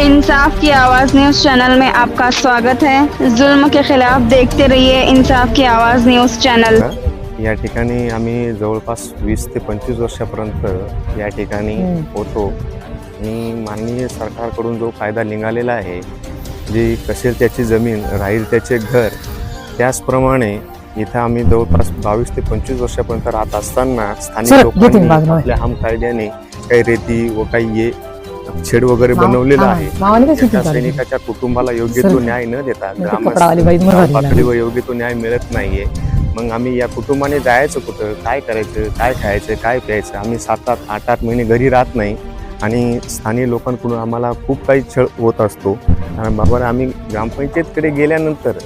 इंसाफ की आवाज news channel में आपका स्वागत है जुल्म के खिलाफ देखते रहिए इंसाफ की आवाज न्यूज चैनल या ठिकाणी आम्ही जवळपास वीस ते पंचवीस वर्षापर्यंत या ठिकाणी. होतो आणि माननीय सरकारकडून जो कायदा निघालेला आहे जी कसेल त्याची जमीन राहील त्याचे घर त्याचप्रमाणे इथं आम्ही जवळपास बावीस ते पंचवीस वर्षापर्यंत राहत असताना स्थानिक लोकांनी. आपल्या हम कायद्याने काही रेती व काही ये छेड वगैरे बनवलेलं आहे? सैनिकाच्या कुटुंबाला योग्य तो न्याय न देता पातळीवर योग्य तो न्याय मिळत नाहीये. मग आम्ही या कुटुंबाने जायचं कुठं? काय करायचं? काय खायचं? काय प्यायचं? आम्ही सात आठ आठ आठ महिने घरी राहत नाही. आणि स्थानिक लोकांकडून आम्हाला खूप काही छळ होत असतो. आणि बाबा आम्ही ग्रामपंचायतकडे गेल्यानंतर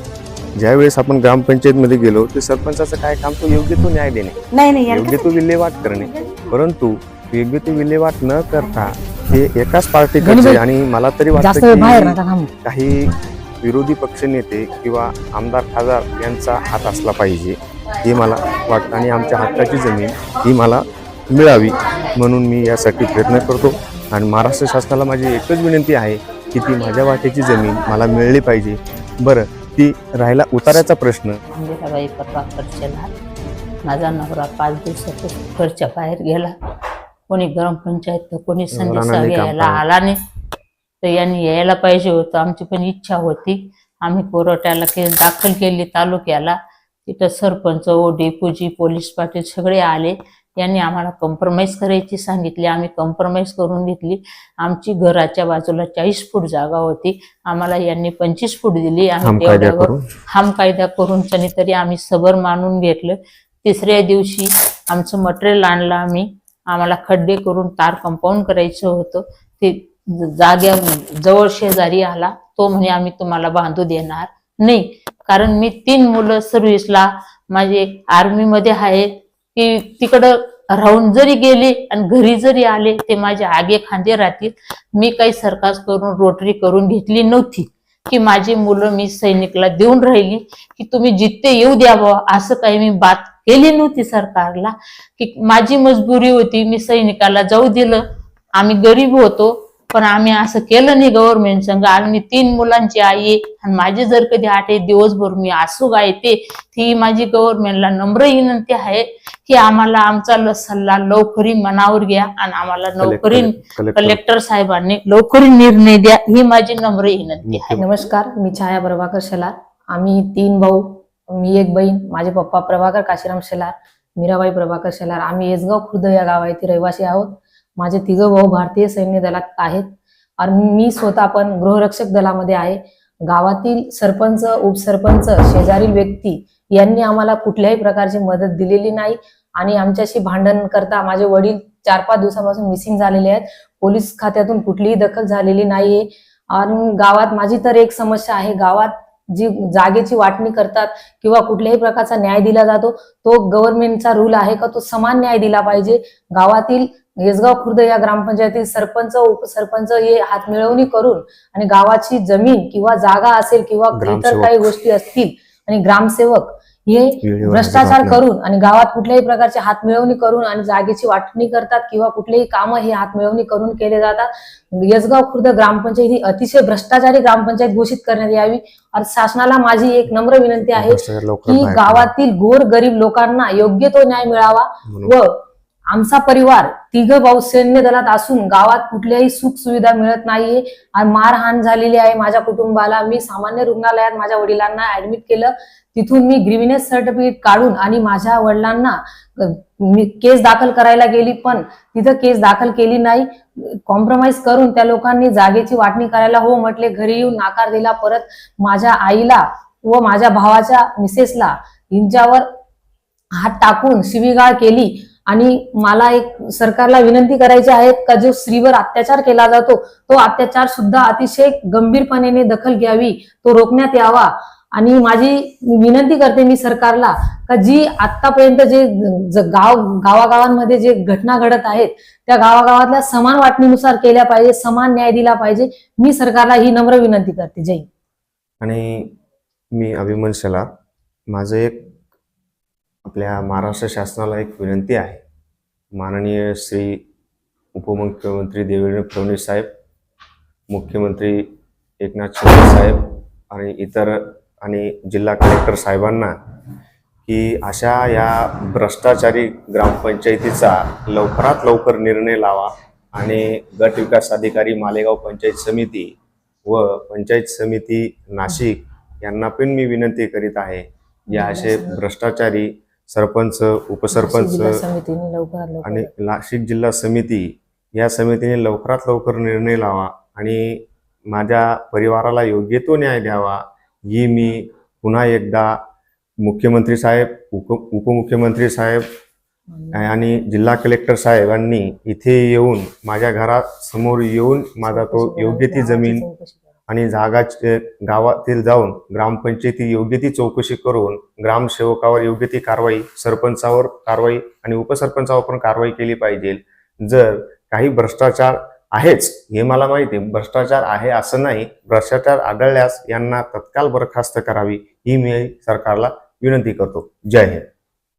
ज्यावेळेस आपण ग्रामपंचायतमध्ये गेलो ते सरपंचाचं काय काम? तो योग्य तो न्याय देणे. नाही नाही योग्य तो विल्हेवाट करणे. परंतु योग्य ती विल्हेवाट न करता हे एकाच पार्टीकडचे गणित- आणि मला तरी वाटतं काही विरोधी पक्षनेते किंवा आमदार खासदार यांचा हात असला पाहिजे हे मला वाटतं. आणि आमच्या हक्काची जमीन ही मला मिळावी म्हणून मी यासाठी प्रयत्न करतो. आणि महाराष्ट्र शासनाला माझी एकच विनंती आहे की ती माझ्या वाटेची जमीन मला मिळली पाहिजे. बरं ती राहिला उताराचा प्रश्न. माझा नवरा पाच दिवसातून घरच्या बाहेर गेला. कोणी ग्रामपंचायत तर कोणी संदेश यायला. आला नाही तर यांनी यायला पाहिजे होतं. आमची पण इच्छा होती. आम्ही कोरट्याला केस दाखल केली तालुक्याला. तिथं सरपंच ओ डेपुजी पोलीस पाटील सगळे आले. यांनी आम्हाला कॉम्प्रोमाइज करायची सांगितली. आम्ही कॉम्प्रोमाइज करून घेतली. आमची घराच्या बाजूला चाळीस फूट जागा होती. आम्हाला यांनी पंचवीस फूट दिली. आम्ही कायदा तेवढ्यावर करून. हम कायदा करून तरी आम्ही सबर मानून घेतलं. तिसऱ्या दिवशी आमचं मटेरियल आणलं आम्ही. आम्हाला खड्डे करून तार कंपाऊंड करायचं होतं. ते जाग्या जवळ शेजारी आला तो म्हणे आम्ही तुम्हाला बांधू देणार नाही. कारण मी तीन मुलं सर्व्हिसला माझे आर्मीमध्ये आहेत की तिकडं राहून जरी गेले आणि घरी जरी आले ते माझे आगे खांदे राहतील. मी काही सरकार करून रोटरी करून घेतली नव्हती की माझी मुलं मी सैनिकला देऊन राहिली की तुम्ही जिथे येऊ द्यावं असं काही मी बात केली नव्हती सरकारला. की माझी मजबुरी होती मी सैनिकाला जाऊ दिलं. आम्ही गरीब होतो पण आम्ही असं केलं नाही गव्हर्नमेंट संघ आणि मी तीन मुलांची आई आहे आणि माझे जर कधी आठ एक दिवसभर मी आसू गायते ती माझी गव्हर्नमेंटला नम्र विनंती आहे की आम्हाला आमचा ल- सल्ला लवकरी मनावर घ्या आणि आम्हाला लवकरी कलेक्टर साहेबांनी लवकरी निर्णय द्या ही माझी नम्र विनंती आहे. नमस्कार मी छाया प्रभाकर शेलार. आम्ही तीन भाऊ मी एक बहीण माझे पप्पा प्रभाकर काशीराम शेलार मीराबाई प्रभाकर शेलार. आम्ही येसगाव खुर्द या गावातील रहिवासी आहोत. माझे तिघं भाऊ भारतीय सैन्य दलात आहेत. आणि मी स्वतः पण गृहरक्षक दलामध्ये आहे. गावातील सरपंच उपसरपंच शेजारील व्यक्ती यांनी आम्हाला कुठल्याही प्रकारची मदत दिलेली नाही आणि आमच्याशी भांडण करता माझे वडील चार पाच दिवसापासून मिसिंग झालेले आहेत. पोलीस खात्यातून कुठलीही दखल झालेली नाहीये. आणि गावात माझी तर एक समस्या आहे. गावात जी जागेची वाटणी करतात किंवा कुठल्याही प्रकारचा न्याय दिला जातो तो गव्हर्नमेंटचा रूल आहे का तो समान न्याय दिला पाहिजे गावातील येसगाव खुर्द या ग्रामपंचायतीत सरपंच उपसरपंच हे हात मिळवणी करून आणि गावाची जमीन किंवा जागा असेल किंवा इतर. काही गोष्टी असतील आणि ग्रामसेवक हे वेळेवर भ्रष्टाचार करून आणि गावात कुठल्याही प्रकारचे हात मिळवणी करून आणि जागेची वाटणी करतात किंवा कुठलेही कामं हे हात मिळवणी करून केले जातात यसगाव खुर्द ग्रामपंचायत ही अतिशय भ्रष्टाचारी ग्रामपंचायत घोषित करण्यात यावी आणि शासनाला माझी एक नम्र विनंती आहे की. गावातील गोर गरीब लोकांना योग्य तो न्याय मिळावा व आमचा परिवार तिघ भाऊ सैन्य दलात असून गावात कुठल्याही सुख सुविधा मिळत नाहीये. आणि मारहाण झालेली आहे माझ्या कुटुंबाला. मी सामान्य रुग्णालयात माझ्या वडिलांना ऍडमिट केलं. तिथून मी ग्रीविनेस सर्टिफिकेट काढून आणि माझ्या वडिलांना मी केस दाखल करायला गेली पण तिथं केस दाखल केली नाही. कॉम्प्रोमाइज करून त्या लोकांनी जागेची वाटणी करायला हो म्हटले. घरी येऊन नाकार दिला. परत माझ्या आईला व माझ्या भावाच्या मिसेसला यांच्यावर हात टाकून शिवीगाळ केली. आणि मला एक सरकारला विनंती करायची आहे का जो स्त्रीवर अत्याचार केला जातो तो अत्याचार सुद्धा अतिशय गंभीरपणे दखल घ्यावी तो रोखण्यात यावा. आणि माझी विनंती करते मी सरकारला का जी आतापर्यंत जे गाव गावागावांमध्ये जे घटना घडत आहेत त्या गावागावातल्या समान वाटणीनुसार केल्या पाहिजे समान न्याय दिला पाहिजे मी सरकारला ही नम्र विनंती करते. जय आणि मी अभिमन शेलार माझं एक आपल्या महाराष्ट्र शासनाला एक विनंती आहे. माननीय श्री उपमुख्यमंत्री देवेंद्र फडणवीस साहेब मुख्यमंत्री एकनाथ शिंदे साहेब आणि इतर आणि जिल्हा कलेक्टर साहेबांना की अशा या भ्रष्टाचारी ग्रामपंचायतीचा लवकरात लवकर निर्णय लावा आणि गट विकास अधिकारी मालेगाव पंचायत समिती व पंचायत समिती नाशिक यांना पण मी विनंती करीत आहे या असे भ्रष्टाचारी सरपंच उपसरपंच आणि नाशिक जिल्हा समिती या समितीने लवकरात लवकर निर्णय लावा आणि माझ्या परिवाराला योग्य तो न्याय द्यावा. ही मी पुन्हा एकदा मुख्यमंत्री साहेब उप उपमुख्यमंत्री साहेब आणि जिल्हा कलेक्टर साहेबांनी इथे येऊन माझ्या घरात समोर येऊन माझा तो योग्य ती जमीन आणि जागा गावातील जाऊन ग्रामपंचायती योग्य ती चौकशी करून ग्रामसेवकावर योग्य ती कारवाई सरपंचावर कारवाई आणि उपसरपंचावर पण कारवाई केली पाहिजे. जर काही भ्रष्टाचार आहेच हे मला माहिती आहे भ्रष्टाचार आहे असं नाही भ्रष्टाचार आढळल्यास यांना तत्काळ बरखास्त करावी ही मी सरकारला विनंती करतो. जय हिंद.